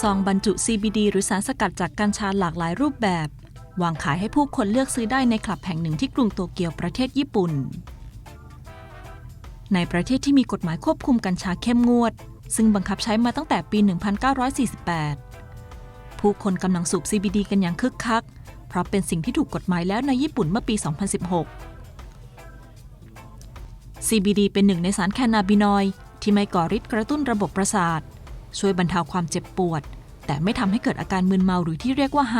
ซองบรรจุ CBD หรือสารสกัดจากกัญชาหลากหลายรูปแบบ วางขายให้ผู้คนเลือกซื้อได้ในคลับแห่งหนึ่งที่กรุงโตเกียวประเทศญี่ปุ่น ในประเทศที่มีกฎหมายควบคุมกัญชาเข้มงวด ซึ่งบังคับใช้มาตั้งแต่ปี 1948 ผู้คนกำลังสูบ CBD กันอย่างคึกคัก เพราะเป็นสิ่งที่ถูกกฎหมายแล้วในญี่ปุ่นเมื่อปี 2016 CBD เป็นหนึ่งในสารแคนาบินอยด์ที่ไม่ก่อฤทธิ์กระตุ้นระบบประสาท ช่วยบรรเทาความเจ็บปวด แต่ไม่ทำให้เกิดอาการมึนเมาหรือที่เรียกว่าไฮ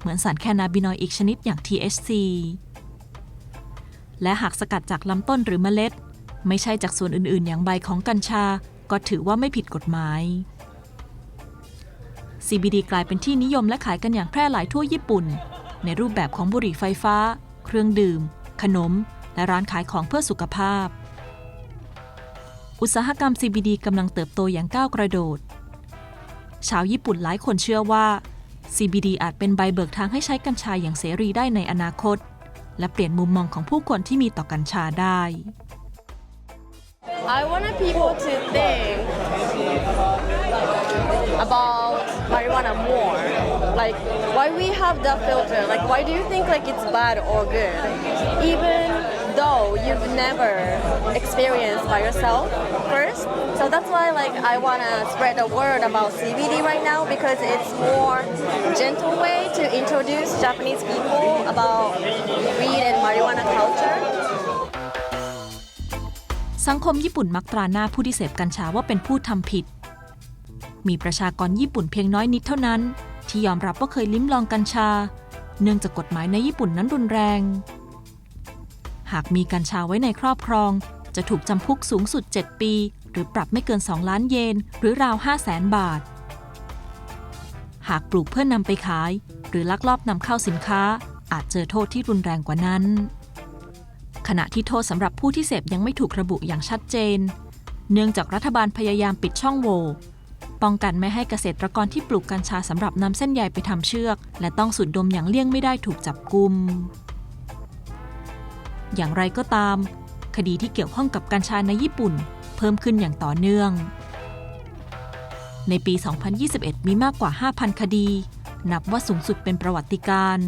เหมือนสารแคนาบินอยด์อีกชนิดอย่าง THC และหากสกัดจากลำต้นหรือเมล็ด ไม่ใช่จากส่วนอื่น ๆ อย่างใบของกัญชา ก็ถือว่าไม่ผิดกฎหมาย CBD กลายเป็นที่นิยมและขายกันอย่างแพร่หลายทั่วญี่ปุ่น ในรูปแบบของบุหรี่ไฟฟ้า เครื่องดื่ม ขนม และร้านขายของเพื่อสุขภาพ อุตสาหกรรม CBD กำลังเติบโตอย่างก้าวกระโดด ชาวญี่ปุ่นหลายคนเชื่อว่า CBD อาจเป็นใบเบิกทางให้ใช้กัญชาอย่างเสรีได้ในอนาคต และเปลี่ยนมุมมองของผู้คนที่มีต่อกัญชาได้ I want people to think about marijuana more. Like, why we have the filter? Like, why do you think like it's bad or good? Even though you've never experienced by yourself first. So that's why like I wanna spread the word about CBD right now because it's more gentle way to introduce Japanese people about weed and marijuana culture. สังคมญี่ปุ่นมักตราหน้าผู้ที่เสพกัญชาว่าเป็นผู้ทำผิด มีประชากรญี่ปุ่นเพียงน้อยนิดเท่านั้น ที่ยอมรับว่าเคยลิ้มลองกัญชา เนื่องจากกฎหมายในญี่ปุ่นนั้นรุนแรง หากมีกัญชาไว้ในครอบครอง จะถูกจำคุกสูงสุด 7 ปี หรือปรับไม่เกิน 2 ล้านเยน หรือราว 5 0 0แสนบาท หากปลูกเพื่อนำไปขาย หรือลักลอบนำเข้าสินค้า อาจเจอโทษที่รุนแรงกว่านั้น ขณะที่โทษสำหรับผู้ที่เสพยังไม่ถูกระบุอย่างชัดเจน เนื่องจากรัฐบาลพยายามปิดช่องโหว่ป้องกันไม่ให้เกษตรกรที่ปลูกกัญชาสำหรับนำเส้นใยไปทำเชือก และต้องสูดดมอย่างเลี่ยงไม่ได้ถูกจับกุม อย่างไรก็ตาม คดีที่เกี่ยวข้องกับกัญชาในญี่ปุ่น เพิ่มขึ้นอย่างต่อเนื่อง ในปี 2021 มีมากกว่า 5,000 คดี นับว่าสูงสุดเป็นประวัติการ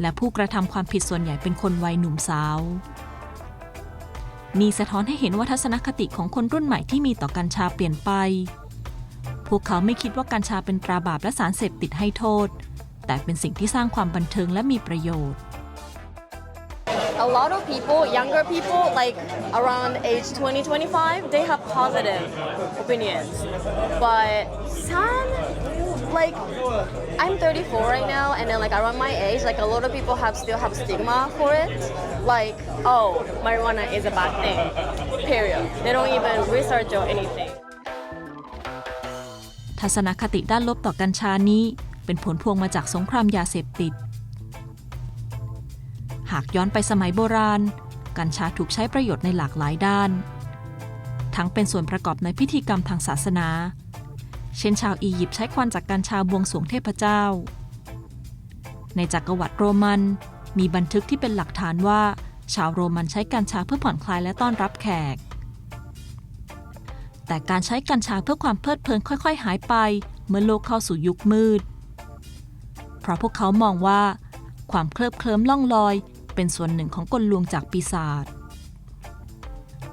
และผู้กระทำความผิดส่วนใหญ่เป็นคนวัยหนุ่มสาว นี่สะท้อนให้เห็นว่าทัศนคติของคนรุ่นใหม่ที่มีต่อกัญชาเปลี่ยนไป พวกเขาไม่คิดว่ากัญชาเป็นตราบาปและสารเสพติดให้โทษ แต่เป็นสิ่งที่สร้างความบันเทิงและมีประโยชน์ a lot of people, younger people, like around age 20, 25, they have positive opinions. But some, like, I'm 34 right now, and then like around my age, like a lot of people have still have stigma for it. Like, oh, marijuana is a bad thing. Period. They don't even research or anything. ทัศนคติด้านลบต่อกัญชานี้ เป็นผลพวงมาจากสงครามยาเสพติด ห ากย้อนไปสมัยโบราณ กัญชาถูกใช้ประโยชน์ในหลากหลายด้าน ทั้งเป็นส่วนประกอบในพิธีกรรมทางศาสนา เช่นชาวอียิปต์ใช้ควันจากกัญชาบวงสรวงเทพเจ้า ในจักรวรรดิโรมัน มีบันทึกที่เป็นหลักฐานว่า ชาวโรมันใช้กัญชาเพื่อผ่อนคลายและต้อนรับแขก แต่การใช้กัญชาเพื่อความเพลิดเพลินค่อย ๆ หายไป เมื่อโลกเข้าสู่ยุคมืด เพราะพวกเขามองว่าความเคลิบเคลิ้มล่องลอย เป็นส่วนหนึ่งของกลลวงจากปีศาจ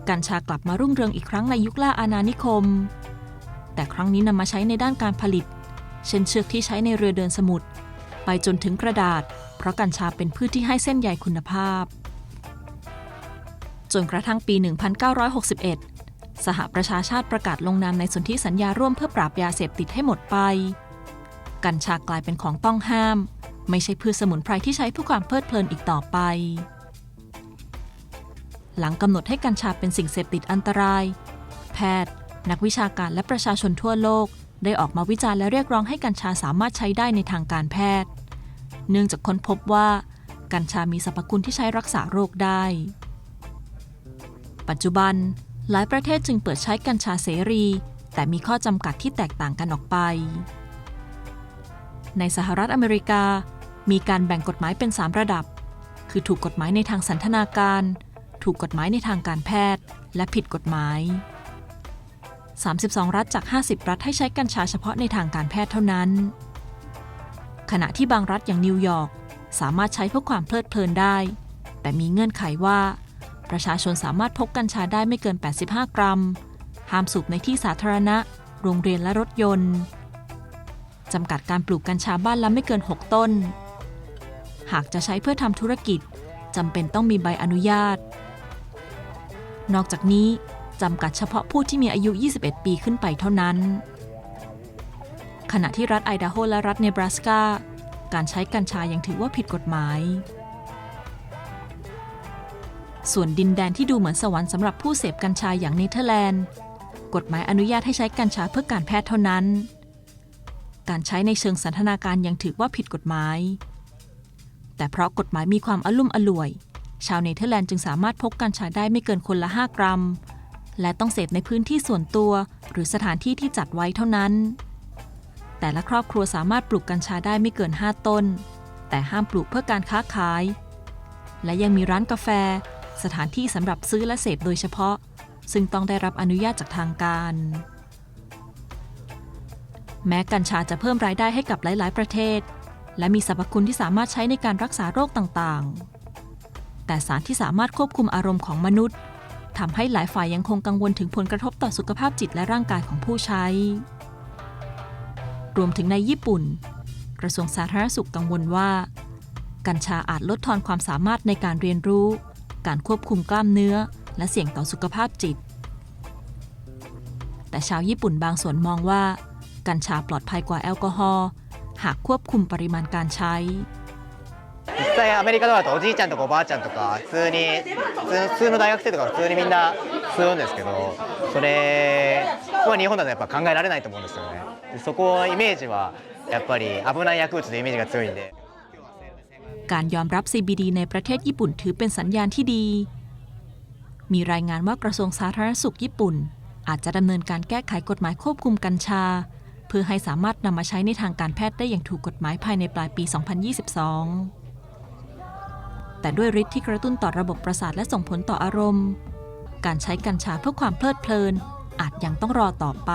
กัญชากลับมารุ่งเรืองอีกครั้งในยุคล่าอาณานิคม แต่ครั้งนี้นำมาใช้ในด้านการผลิต เช่นเชือกที่ใช้ในเรือเดินสมุทรไปจนถึงกระดาษ เพราะกัญชาเป็นพืชที่ให้เส้นใยคุณภาพ จนกระทั่งปี 1961 สหประชาชาติประกาศลงนามในสนธิสัญญาร่วมเพื่อปราบยาเสพติดให้หมดไป กัญชากลายเป็นของต้องห้าม ไม่ใช่พืชสมุนไพรที่ใช้เพื่อความเพลิดเพลินอีกต่อไป หลังกำหนดให้กัญชาเป็นสิ่งเสพติดอันตราย แพทย์ นักวิชาการและประชาชนทั่วโลก ได้ออกมาวิจารณ์และเรียกร้องให้กัญชาสามารถใช้ได้ในทางการแพทย์ เนื่องจากค้นพบว่า กัญชามีสรรพคุณที่ใช้รักษาโรคได้ ปัจจุบัน หลายประเทศจึงเปิดใช้กัญชาเสรี แต่มีข้อจำกัดที่แตกต่างกันออกไป ในสหรัฐอเมริกา มีการแบ่งกฎหมายเป็น 3 ระดับ คือถูกกฎหมายในทางสันทนาการ ถูกกฎหมายในทางการแพทย์ และผิดกฎหมาย 32 รัฐจาก 50 รัฐให้ใช้กัญชาเฉพาะในทางการแพทย์เท่านั้น ขณะที่บางรัฐอย่างนิวยอร์กสามารถใช้เพื่อความเพลิดเพลินได้ แต่มีเงื่อนไขว่า ประชาชนสามารถพกกัญชาได้ไม่เกิน 85 กรัม ห้ามสูบในที่สาธารณะ โรงเรียนและรถยนต์ จำกัดการปลูกกัญชาบ้านละไม่เกิน 6 ต้น หากจะใช้เพื่อทำธุรกิจจำเป็นต้องมีใบอนุญาต นอกจากนี้จำกัดเฉพาะผู้ที่มีอายุ 21 ปีขึ้นไปเท่านั้น ขณะที่รัฐไอดาโฮและรัฐเนบราสกา การใช้กัญชายังถือว่าผิดกฎหมาย ส่วนดินแดนที่ดูเหมือนสวรรค์สำหรับผู้เสพกัญชาอย่างเนเธอร์แลนด์ กฎหมายอนุญาตให้ใช้กัญชาเพื่อการแพทย์เท่านั้น การใช้ในเชิงสันทนาการยังถือว่าผิดกฎหมาย แต่เพราะกฎหมายมีความอลุ่มอล่วย ชาวเนเธอร์แลนด์จึงสามารถพกกัญชาได้ไม่เกินคนละ 5 กรัม และต้องเสพในพื้นที่ส่วนตัว หรือสถานที่ที่จัดไว้เท่านั้น แต่ละครอบครัวสามารถปลูกกัญชาได้ไม่เกิน 5 ต้น แต่ห้ามปลูกเพื่อการค้าขาย และยังมีร้านกาแฟ สถานที่สำหรับซื้อและเสพโดยเฉพาะ ซึ่งต้องได้รับอนุญาตจากทางการ แม้กัญชาจะเพิ่มรายได้ให้กับหลาย ๆ ประเทศ และมีสรรพคุณที่สามารถใช้ในการรักษาโรคต่างๆ แต่สารที่สามารถควบคุมอารมณ์ของมนุษย์ทำให้หลายฝ่ายยังคงกังวลถึงผลกระทบต่อสุขภาพจิตและร่างกายของผู้ใช้ รวมถึงในญี่ปุ่น กระทรวงสาธารณสุขกังวลว่า กัญชาอาจลดทอนความสามารถในการเรียนรู้ การควบคุมกล้ามเนื้อ และเสี่ยงต่อสุขภาพจิต แต่ชาวญี่ปุ่นบางส่วนมองว่า กัญชาปลอดภัยกว่าแอลกอฮอล์หากควบคุมปริมาณการใช้ 実際アメリカとかだとおじいちゃんとかおばあちゃんとか普通に普通普通の大学生とか普通にみんな吸うんですけどそれは日本だとやっぱ考えられないと思うんですよねでそこはイメージはやっぱり危ない薬物のイメージが強いんで การยอมรับ CBD ในประเทศญี่ปุ่นถือเป็นสัญญาณที่ดี มีรายงานว่ากระทรวงสาธารณสุขญี่ปุ่น อาจจะดำเนินการแก้ไขกฎหมายควบคุมกัญชา เพื่อให้สามารถนำมาใช้ในทางการแพทย์ได้อย่างถูกกฎหมายภายในปลายปี 2022 แต่ด้วยฤทธิ์ที่กระตุ้นต่อระบบประสาทและส่งผลต่ออารมณ์ การใช้กัญชาเพื่อความเพลิดเพลิน อาจยังต้องรอต่อไป